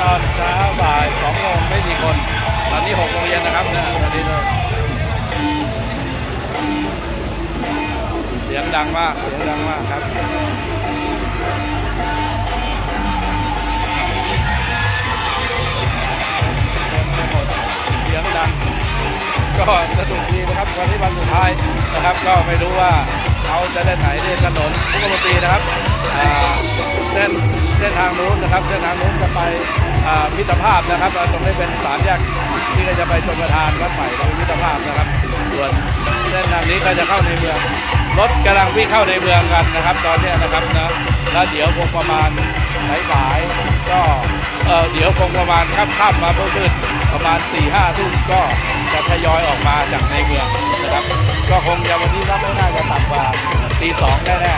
ตอนเช้าบ่ายสองโมงไม่มีคน ตอนนี้หกโมงเย็นนะครับเนี่ยตอนนี้เสียงดังมากเสียงดังมากครับเสียงดังก็สนุกดีนะครับวันนี้วันสุดท้ายนะครับ ก็ไม่รู้ว่าเขาจะได้ไหนที่ถนนพุทธมณฑีนะครับเส้น เส้นทางนู้นนะครับเส้นทางนู้นจะไปมิตรภาพนะครับตรงนี้เป็นสามแยกที่ก็จะไปชมประทานวัดใหม่ตรงมิตรภาพนะครับส่วนเส้นทางนี้ก็จะเข้าในเมืองรถกำลังวิ่งเข้าในเมืองกันนะครับ ตอนนี้นะครับนะแล้วเดี๋ยวคงประมาณสายๆก็เดี๋ยวคงประมาณค่ำๆมาเพิ่มๆประมาณ4ี่ห้าทุ่มก็จะทยอยออกมาจากในเมืองนะครับ ก็คงจะวันนี้ก็ไม่น่าจะต่ำกว่าตีสองแน่